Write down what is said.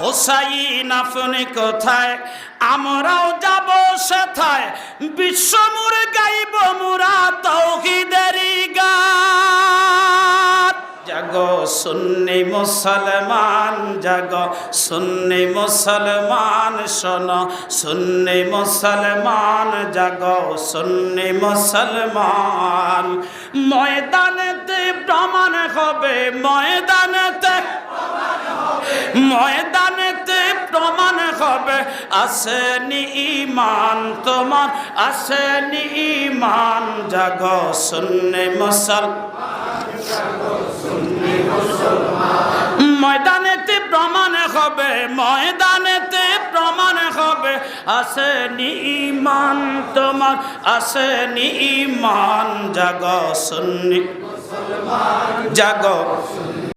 হোসাইন আপনি কোথায়? আমরাও যাব সেথায়। বিশ্বমুর গাইব মুরা তৌহিদেরই গান জাগো সুন্নি মুসলমান, জাগো সুন্নি মুসলমান, শোনো। সুন্নি মুসলমান, জাগো সুন্নি মুসলমান। ময়দানেতে প্রমাণ হবে ময়দানেতে ময়দানেতে প্রমাণ হবে, আসেনি ইমান তোমার, আসেনি ইমান জাগ সুন্নি মুসল ময়দানেতে প্রমাণ হবে, ময়দানেতে প্রমাণ হবে, আসেনি ইমান তোমার, আসেনি ইমান জাগ সুন্নি জাগ